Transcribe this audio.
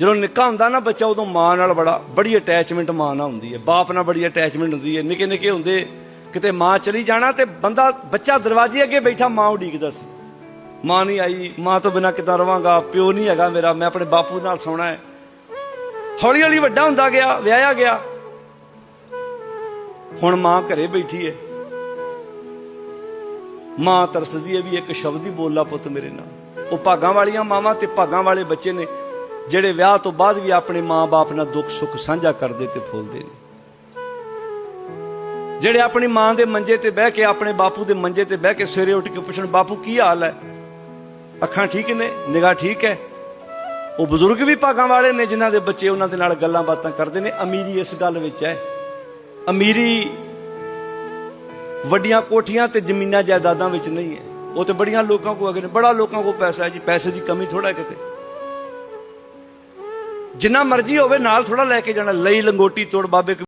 ਜਦੋਂ ਨਿੱਕਾ ਹੁੰਦਾ ਨਾ ਬੱਚਾ, ਉਦੋਂ ਮਾਂ ਨਾਲ ਬੜਾ, ਬੜੀ ਅਟੈਚਮੈਂਟ ਮਾਂ ਨਾਲ ਹੁੰਦੀ ਹੈ। ਬਾਪ ਨਾਲ ਬੜੀ ਅਟੈਚਮੈਂਟ ਹੁੰਦੀ ਹੈ। ਨਿੱਕੇ ਨਿੱਕੇ ਹੁੰਦੇ, ਕਿਤੇ ਮਾਂ ਚਲੀ ਜਾਣਾ ਤੇ ਬੰਦਾ, ਬੱਚਾ ਦਰਵਾਜ਼ੇ ਅੱਗੇ ਬੈਠਾ, ਮਾਂ ਉਡੀਕਦਾ ਸੀ। ਮਾਂ ਨਹੀਂ ਆਈ, ਮਾਂ ਤੋਂ ਬਿਨਾ ਕਿੱਦਾਂ ਰਵਾਂਗਾ? ਪਿਓ ਨਹੀਂ ਹੈਗਾ ਮੇਰਾ, ਮੈਂ ਆਪਣੇ ਬਾਪੂ ਨਾਲ ਸੌਣਾ ਹੈ। ਹੌਲੀ ਹੌਲੀ ਵੱਡਾ ਹੁੰਦਾ ਗਿਆ, ਵਿਆਹਿਆ ਗਿਆ। ਹੁਣ ਮਾਂ ਘਰੇ ਬੈਠੀ ਹੈ। ਮਾਂ ਤਰਸਦੀ ਹੈ ਵੀ ਇੱਕ ਸ਼ਬਦ ਹੀ ਬੋਲਾ ਪੁੱਤ ਮੇਰੇ ਨਾਲ। ਉਹ ਭਾਗਾਂ ਵਾਲੀਆਂ ਮਾਵਾਂ ਤੇ ਭਾਗਾਂ ਵਾਲੇ ਬੱਚੇ ਨੇ। ਜਿਹੜੇ ਵਿਆਹ ਤੋਂ ਬਾਅਦ ਵੀ ਆਪਣੇ ਮਾਂ-ਬਾਪ ਨਾਲ ਦੁੱਖ ਸੁੱਖ ਸਾਂਝਾ ਕਰਦੇ ਤੇ ਫੁੱਲਦੇ ਨੇ। ਜਿਹੜੇ ਆਪਣੀ ਮਾਂ ਦੇ ਮੰਜੇ ਤੇ ਬਹਿ ਕੇ ਆਪਣੇ ਬਾਪੂ ਦੇ ਮੰਜੇ ਤੇ ਬਹਿ ਕੇ ਸਵੇਰੇ ਉੱਠ ਕੇ ਪੁੱਛਣ, ਬਾਪੂ, ਕੀ ਹਾਲ ਹੈ? ਅੱਖਾਂ ਠੀਕ ਨੇ, ਨਿਗਾਹ ਠੀਕ ਹੈ। ਉਹ ਬਜ਼ੁਰਗ ਵੀ ਭਾਗਾਂ ਵਾਲੇ ਨੇ ਜਿਨ੍ਹਾਂ ਦੇ ਬੱਚੇ ਉਹਨਾਂ ਦੇ ਨਾਲ ਗੱਲਾਂ ਬਾਤਾਂ ਕਰਦੇ ਨੇ। ਅਮੀਰੀ ਇਸ ਗੱਲ ਵਿੱਚ ਹੈ। ਅਮੀਰੀ ਵੱਡੀਆਂ ਕੋਠੀਆਂ ਤੇ ਜ਼ਮੀਨਾਂ ਜਾਇਦਾਦਾਂ ਵਿੱਚ ਨਹੀਂ ਹੈ। ਉਹ ਤੇ ਬੜੀਆਂ ਲੋਕਾਂ ਕੋਲ ਅਗਰ, ਬੜਾ ਲੋਕਾਂ ਕੋਲ ਪੈਸਾ ਹੈ ਜੀ। ਪੈਸੇ ਦੀ ਕਮੀ ਥੋੜਾ ਕਿਤੇ। ਜਿੰਨਾ ਮਰਜ਼ੀ ਹੋਵੇ ਨਾਲ ਥੋੜਾ ਲੈ ਕੇ ਜਾਣਾ। ਲਈ ਲੰਗੋਟੀ ਤੋੜ ਬਾਬੇ